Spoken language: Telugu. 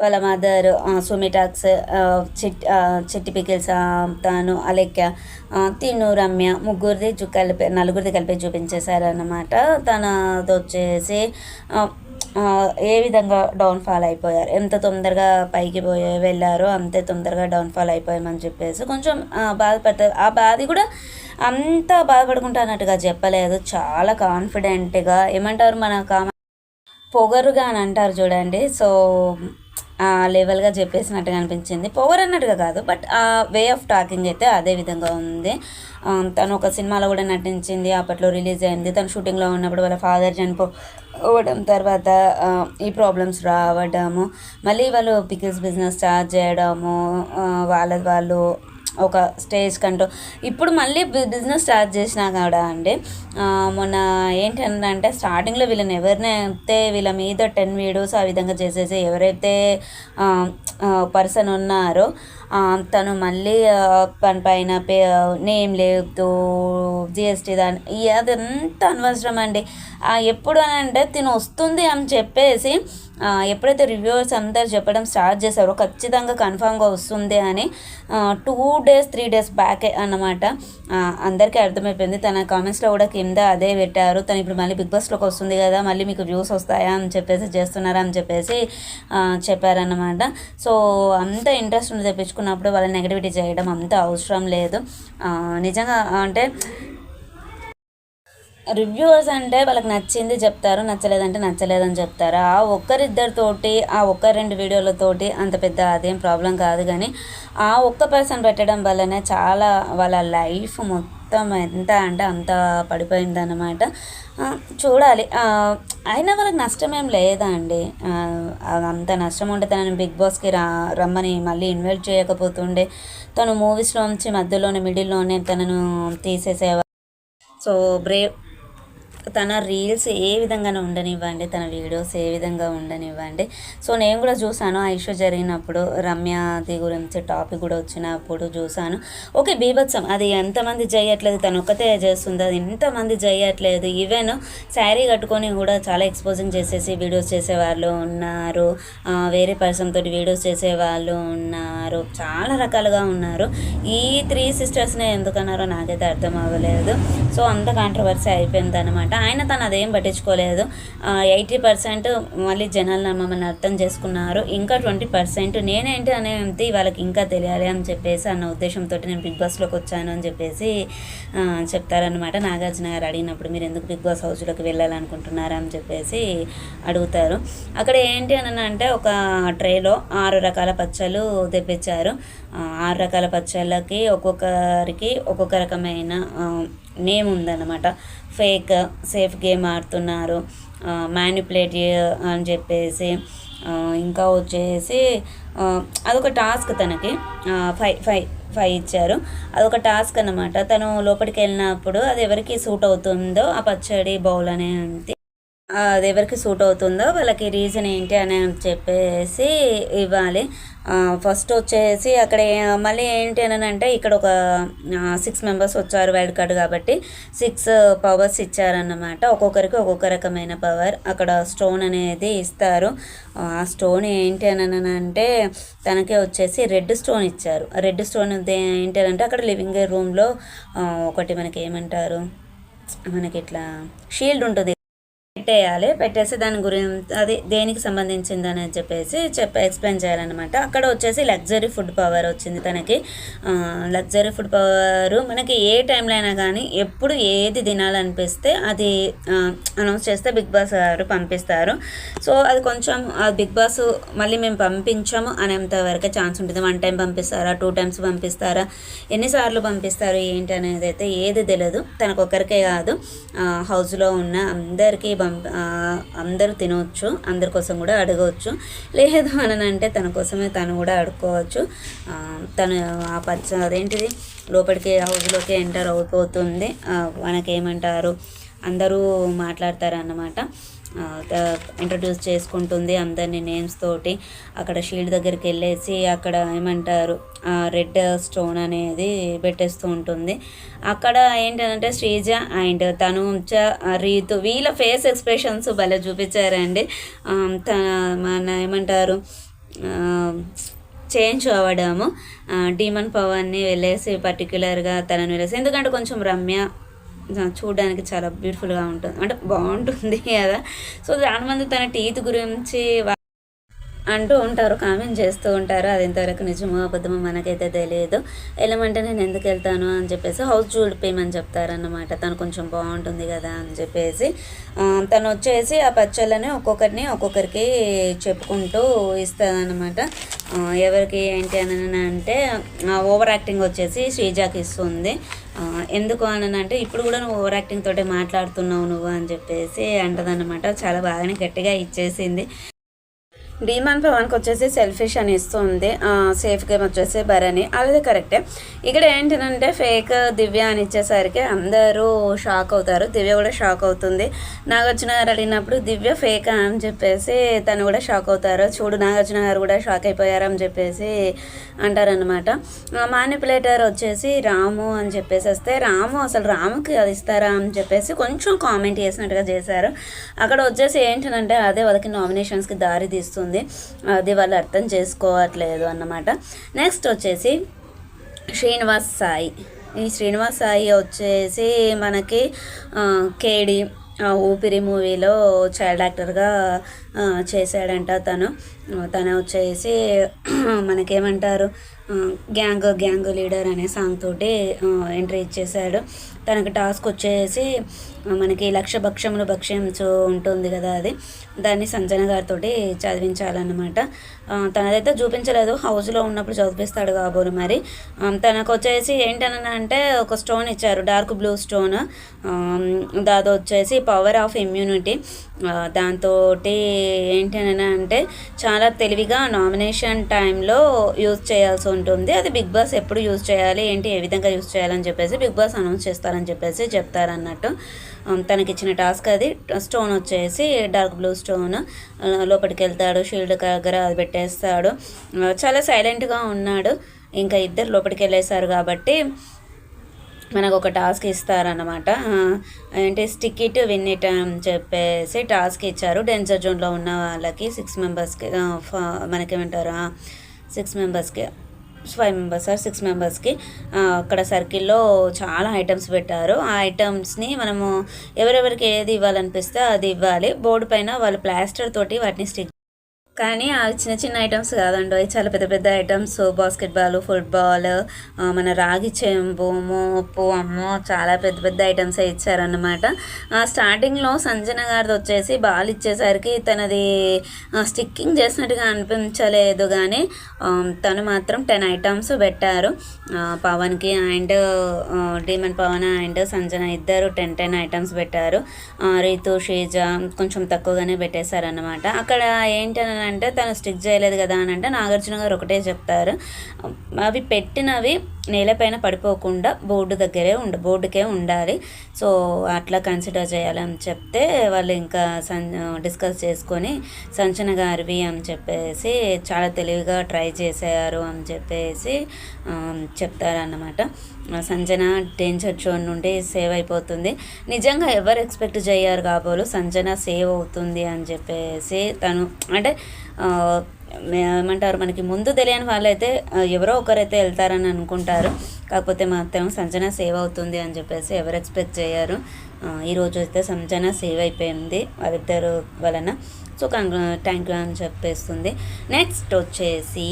వాళ్ళ మదర్ సుమిటాక్స్ చిట్ చిట్టి పికిల్స్ తాను అలెక్య తిను రమ్య ముగ్గురిది కలిపి నలుగురిది కలిపి చూపించేశారన్నమాట. తనది వచ్చేసి ఏ విధంగా డౌన్ఫాల్ అయిపోయారు? ఎంత తొందరగా పైకి పోయి వెళ్ళారో అంతే తొందరగా డౌన్ఫాల్ అయిపోయామని చెప్పేసి కొంచెం బాధపడతారు ఆ బాధ కూడా అంత బాధపడుకుంటా అన్నట్టుగా చెప్పలేదు. చాలా కాన్ఫిడెంట్గా ఏమంటారు మన కామ పొగరుగా అని అంటారు చూడండి. సో లెవెల్గా చెప్పేసినట్టుగా అనిపించింది. పవర్ అన్నట్టుగా కాదు బట్ ఆ వే ఆఫ్ టాకింగ్ అయితే అదే విధంగా ఉంది. తను ఒక సినిమాలో కూడా నటించింది అప్పట్లో రిలీజ్ అయింది. తను షూటింగ్లో ఉన్నప్పుడు వాళ్ళ ఫాదర్ చనిపోవడం తర్వాత ఈ ప్రాబ్లమ్స్ రావడము మళ్ళీ వాళ్ళు పికిల్స్ బిజినెస్ స్టార్ట్ చేయడము వాళ్ళ వాళ్ళు ఒక స్టేజ్ కంటూ. ఇప్పుడు మళ్ళీ బిజినెస్ స్టార్ట్ చేసినా కూడా అండి మొన్న ఏంటంటే స్టార్టింగ్లో వీళ్ళని ఎవరినైతే వీళ్ళ మీద టెన్ వీడియోస్ ఆ విధంగా చేసేసి ఎవరైతే పర్సన్ ఉన్నారో తను మళ్ళీ పని పైన పే నేమ్ లేదు జిఎస్టీ దాని అదంతా అనవసరం అండి. ఎప్పుడు అని అంటే తిను వస్తుంది అని చెప్పేసి ఎప్పుడైతే రివ్యూవర్స్ అందరు చెప్పడం స్టార్ట్ చేశారో ఖచ్చితంగా కన్ఫామ్గా వస్తుంది అని టూ డేస్ త్రీ డేస్ బ్యాకే అన్నమాట. అందరికీ అర్థమైపోయింది. తన కామెంట్స్లో కూడా కింద అదే పెట్టారు. తను ఇప్పుడు మళ్ళీ బిగ్ బాస్లోకి వస్తుంది కదా మళ్ళీ మీకు వ్యూస్ వస్తాయా అని చెప్పేసి చేస్తున్నారా అని చెప్పేసి చెప్పారన్నమాట. సో అంత ఇంట్రెస్ట్ ఉంది తెప్పించుకున్నప్పుడు వాళ్ళ నెగటివిటీ చేయడం అంత అవసరం లేదు. నిజంగా అంటే రివ్యూవర్స్ అంటే వాళ్ళకి నచ్చింది చెప్తారు నచ్చలేదంటే నచ్చలేదని చెప్తారు. ఆ ఒక్కరిద్దరితోటి ఆ ఒక్క రెండు వీడియోలతోటి అంత పెద్ద అదేం ప్రాబ్లం కాదు కానీ ఆ ఒక్క పర్సన్ పెట్టడం వల్లనే చాలా వాళ్ళ లైఫ్ మొత్తం ఎంత అంటే అంత పడిపోయిందన్నమాట. చూడాలి. అయినా వాళ్ళకి నష్టం ఏం లేదా అండి అంత నష్టం ఉంటే తనని బిగ్ బాస్కి రా రమ్మని మళ్ళీ ఇన్వైట్ చేయకపోతుండే తను మూవీస్లోంచి మధ్యలోనే మిడిల్లోనే తనను తీసేసేవారు. సో బ్రేవ్ తన రీల్స్ ఏ విధంగానే ఉండనివ్వండి తన వీడియోస్ ఏ విధంగా ఉండనివ్వండి. సో నేను కూడా చూసాను ఆ ఇష్యూ జరిగినప్పుడు రమ్యది గురించి టాపిక్ కూడా వచ్చినప్పుడు చూసాను ఓకే బీభత్సం. అది ఎంతమంది చేయట్లేదు తను ఒక్కతే చేస్తుంది? అది ఎంతమంది చేయట్లేదు ఈవెన్ శారీ కట్టుకొని కూడా చాలా ఎక్స్పోజింగ్ చేసేసి వీడియోస్ చేసేవాళ్ళు ఉన్నారు. వేరే పర్సన్ తోటి వీడియోస్ చేసేవాళ్ళు ఉన్నారు. చాలా రకాలుగా ఉన్నారు. ఈ త్రీ సిస్టర్స్నే ఎందుకన్నారో నాకైతే అర్థం అవ్వలేదు. సో అంత కాంట్రవర్సీ అయిపోయింది అనమాట ఆయన తను అదేం పట్టించుకోలేదు. ఎయిటీ పర్సెంట్ మళ్ళీ జనాలు మమ్మల్ని అర్థం చేసుకున్నారు. ఇంకా ట్వంటీ పర్సెంట్ నేనేంటి అనేది వాళ్ళకి ఇంకా తెలియాలి అని చెప్పేసి అన్న ఉద్దేశంతో నేను బిగ్ బాస్లోకి వచ్చాను అని చెప్పేసి చెప్తారనమాట నాగార్జున గారు అడిగినప్పుడు మీరు ఎందుకు బిగ్ బాస్ హౌస్లోకి వెళ్ళాలనుకుంటున్నారా అని చెప్పేసి అడుగుతారు. అక్కడ ఏంటి అని అంటే ఒక ట్రేలో ఆరు రకాల పచ్చళ్ళు తెప్పించారు. ఆరు రకాల పచ్చళ్ళకి ఒక్కొక్కరికి ఒక్కొక్క రకమైన నేమ్ ఉందన్నమాట. ఫేక్ సేఫ్ గేమ్ ఆడుతున్నారు. మ్యానిపులేట్ అని చెప్పేసి ఇంకా వచ్చేసి అదొక టాస్క్ తనకి. ఫైవ్ ఫైవ్ ఫైవ్ ఇచ్చారు. అదొక టాస్క్ అనమాట తను లోపలికి వెళ్ళినప్పుడు అది ఎవరికి సూట్ అవుతుందో ఆ పచ్చడి బౌల్ అనేది అది ఎవరికి సూట్ అవుతుందో వాళ్ళకి రీజన్ ఏంటి అని చెప్పేసి ఇవ్వాలి. ఫస్ట్ వచ్చేసి అక్కడ మళ్ళీ ఏంటి అని అంటే ఇక్కడ ఒక సిక్స్ మెంబర్స్ వచ్చారు వైల్డ్ కార్డ్ కాబట్టి సిక్స్ పవర్స్ ఇచ్చారన్నమాట. ఒక్కొక్కరికి ఒక్కొక్క రకమైన పవర్ అక్కడ స్టోన్ అనేది ఇస్తారు. ఆ స్టోన్ ఏంటి అని అంటే తనకే వచ్చేసి రెడ్ స్టోన్ ఇచ్చారు. రెడ్ స్టోన్ ఏంటి అని అంటే అక్కడ లివింగ్ రూమ్లో ఒకటి మనకి ఏమంటారు? మనకి ఇట్లా షీల్డ్ ఉంటుంది. పెట్టేయాలి. పెట్టేసి దాని గురించి అది దేనికి సంబంధించింది అని చెప్పేసి చెప్ ఎక్స్ప్లెయిన్ చేయాలన్నమాట. అక్కడ వచ్చేసి లగ్జరీ ఫుడ్ పవర్ వచ్చింది తనకి. లగ్జరీ ఫుడ్ పవర్ మనకి ఏ టైంలో అయినా కానీ ఎప్పుడు ఏది తినాలనిపిస్తే అది అనౌన్స్ చేస్తే బిగ్ బాస్ గారు పంపిస్తారు. సో అది కొంచెం ఆ బిగ్ బాస్ మళ్ళీ మేము పంపించాము అనేంత వరకే ఛాన్స్ ఉంటుంది. వన్ టైం పంపిస్తారా? టూ టైమ్స్ పంపిస్తారా? ఎన్నిసార్లు పంపిస్తారు? ఏంటి అనేది అయితే ఏది తెలియదు తనకు ఒక్కరికే కాదు హౌస్లో ఉన్న అందరికీ పంపి అందరూ తినవచ్చు అందరి కోసం కూడా అడగవచ్చు. లేదు అని అంటే తన కోసమే తను కూడా అడుక్కోవచ్చు తను ఆ పచ్చ అదేంటిది? లోపలికి హౌస్లోకి ఎంటర్ అయిపోతుంది. మనకేమంటారు? అందరూ మాట్లాడతారు అన్నమాట ఇంట్రడ్యూస్ చేసుకుంటుంది అందరినీ నేమ్స్ తోటి. అక్కడ షీల్డ్ దగ్గరికి వెళ్ళేసి అక్కడ ఏమంటారు రెడ్ స్టోన్ అనేది పెట్టేస్తూ ఉంటుంది. అక్కడ ఏంటంటే శ్రీజ అండ్ తను రీతు వీళ్ళ ఫేస్ ఎక్స్ప్రెషన్స్ భలే చూపించారండి. మన ఏమంటారు చేంజ్ అవ్వడము డీమన్ పవన్ని వెళ్ళేసి పర్టికులర్గా తనని వెళ్ళేసి ఎందుకంటే కొంచెం రమ్య చూడడానికి చాలా బ్యూటిఫుల్గా ఉంటుంది. అంటే బాగుంటుంది కదా. సో చాలామంది తన టీత్ గురించి అంటూ ఉంటారు కామెంట్ చేస్తూ ఉంటారు. అది ఎంతవరకు నిజమో అబద్ధమో మనకైతే తెలియదు వెళ్ళమంటే నేను ఎందుకు వెళ్తాను అని చెప్పేసి హౌస్ చూడిపోయమని చెప్తారన్నమాట. తను కొంచెం బాగుంటుంది కదా అని చెప్పేసి తను వచ్చేసి ఆ పచ్చళ్ళని ఒక్కొక్కరిని ఒక్కొక్కరికి చెప్పుకుంటూ ఇస్తుందన్నమాట. ఎవరికి ఏంటి అని అంటే ఓవర్ యాక్టింగ్ వచ్చేసి శ్రీజాకి ఇస్తుంది. ఎందుకు అని అంటే ఇప్పుడు కూడా నువ్వు ఓవర్ యాక్టింగ్ తోటే మాట్లాడుతున్నావు నువ్వు అని చెప్పేసి అంటదన్నమాట. చాలా బాగానే గట్టిగా ఇచ్చేసింది. డీమాన్ పవన్కి వచ్చేసి సెల్ఫిష్ అని ఇస్తుంది. సేఫ్ గేమ్ వచ్చేసి భరణి. అది కరెక్టే ఇక్కడ ఏంటంటే ఫేక్ దివ్య అని ఇచ్చేసరికి అందరూ షాక్ అవుతారు. దివ్య కూడా షాక్ అవుతుంది. నాగార్జున గారు అడిగినప్పుడు దివ్య ఫేక్ అని చెప్పేసి తను కూడా షాక్ అవుతారు. చూడు నాగార్జున గారు కూడా షాక్ అయిపోయారు అని చెప్పేసి అంటారనమాట మానిపులేటర్ వచ్చేసి రాము అని చెప్పేసి వస్తే రాము అసలు రాముకి అది ఇస్తారా? అని చెప్పేసి కొంచెం కామెంట్ చేసినట్టుగా చేశారు. అక్కడ వచ్చేసి ఏంటంటే అదే వాళ్ళకి నామినేషన్స్కి దారి తీస్తుంది. అది వాళ్ళు అర్థం చేసుకోవట్లేదు అన్నమాట. నెక్స్ట్ వచ్చేసి శ్రీనివాస్ సాయి. ఈ శ్రీనివాస్ సాయి వచ్చేసి మనకి కేడి ఊపిరి మూవీలో చైల్డ్ యాక్టర్గా చేశాడంట తను. తను వచ్చేసి మనకేమంటారు? గ్యాంగ్ గ్యాంగ్ లీడర్ అనే సాంగ్ తోటి ఎంట్రీ ఇచ్చేసాడు తనకి టాస్క్ వచ్చేసి మనకి లక్ష భక్ష్యములు భక్ష్యంచు ఉంటుంది కదా అది. దాన్ని సంజన గారితో చదివించాలన్నమాట. తనదైతే చూపించలేదు. హౌస్లో ఉన్నప్పుడు చదివిస్తాడు కాబోలు మరి. తనకు వచ్చేసి ఏంటని అంటే ఒక స్టోన్ ఇచ్చారు. డార్క్ బ్లూ స్టోన్ దాది వచ్చేసి పవర్ ఆఫ్ ఇమ్యూనిటీ దాంతో ఏంటని అంటే చాలా తెలివిగా నామినేషన్ టైంలో యూజ్ చేయాల్సి ఉంటుంది. అది బిగ్ బాస్ ఎప్పుడు యూజ్ చేయాలి? ఏంటి? ఏ విధంగా యూజ్ చేయాలని చెప్పేసి బిగ్ బాస్ అనౌన్స్ చేస్తారని చెప్పేసి చెప్తారన్నట్టు. తనకి ఇచ్చిన టాస్క్ అది. స్టోన్ వచ్చేసి డార్క్ బ్లూ స్టోన్. లోపలికి వెళ్తాడు షీల్డ్ దగ్గర అది పెట్టేస్తాడు. చాలా సైలెంట్గా ఉన్నాడు. ఇంకా ఇద్దరు లోపలికి వెళ్ళేశారు కాబట్టి మనకు ఒక టాస్క్ ఇస్తారనమాట ఆ, ఏంటి? స్టిక్ ఇట్ విన్ ఇట్ అని చెప్పేసి టాస్క్ ఇచ్చారు. డెన్జర్ జోన్లో ఉన్న వాళ్ళకి సిక్స్ మెంబర్స్కి మనకేమంటారు? సిక్స్ మెంబర్స్కి. ఫైవ్ మెంబర్స్ ఆర్ సిక్స్ మెంబర్స్కి అక్కడ సర్కిల్లో చాలా ఐటమ్స్ పెట్టారు. ఆ ఐటమ్స్ని మనము ఎవరెవరికి ఏది ఇవ్వాలనిపిస్తే అది ఇవ్వాలి. బోర్డు పైన వాళ్ళు ప్లాస్టర్ తోటి వాటిని స్టిక్ కానీ ఆ చిన్న చిన్న ఐటమ్స్ కాదండి. అవి చాలా పెద్ద పెద్ద ఐటమ్స్ బాస్కెట్బాల్ ఫుట్బాల్ మన రాగి చెంబు మోపు అమ్మో చాలా పెద్ద పెద్ద ఐటమ్స్ ఇచ్చారన్నమాట. స్టార్టింగ్లో సంజన గారిది వచ్చేసి బాల్ ఇచ్చేసరికి తనది స్టిక్కింగ్ చేసినట్టుగా అనిపించలేదు కానీ తను మాత్రం టెన్ ఐటమ్స్ పెట్టారు. పవన్కి and demon Pavan and Sanjana ఇద్దరు టెన్ టెన్ ఐటమ్స్ పెట్టారు. రీతు షీజ కొంచెం తక్కువగానే పెట్టేశారన్నమాట. అక్కడ ఏంటని అంటే తను స్టిక్ చేయలేదు కదా అని అంటే నాగార్జున గారు ఒకటే చెప్తారు. అవి పెట్టినవి నేలపైన పడిపోకుండా బోర్డు దగ్గరే ఉండ బోర్డుకే ఉండాలి. సో అట్లా కన్సిడర్ చేయాలని చెప్తే వాళ్ళు ఇంకా సన్ డిస్కస్ చేసుకొని సంచన గారివి అని చెప్పేసి చాలా తెలివిగా ట్రై చేశారు అని చెప్పేసి చెప్తారన్నమాట. సంజన డేంజర్ జోన్ నుండి సేవ్ అయిపోతుంది. నిజంగా ఎవరు ఎక్స్పెక్ట్ చేయరు కాబోలు సంజన సేవ్ అవుతుంది అని చెప్పేసి తను అంటే ఏమంటారు మనకి ముందు తెలియని వాళ్ళైతే ఎవరో ఒకరైతే వెళ్తారని అనుకుంటారు. కాకపోతే మాత్రం సంజన సేవ్ అవుతుంది అని చెప్పేసి ఎవరు ఎక్స్పెక్ట్ చేయరు. ఈరోజు అయితే సంజన సేవ్ అయిపోయింది వాళ్ళిద్దరు వలన. సో కంగ్రా థ్యాంక్ యూ అని చెప్పేస్తుంది. నెక్స్ట్ వచ్చేసి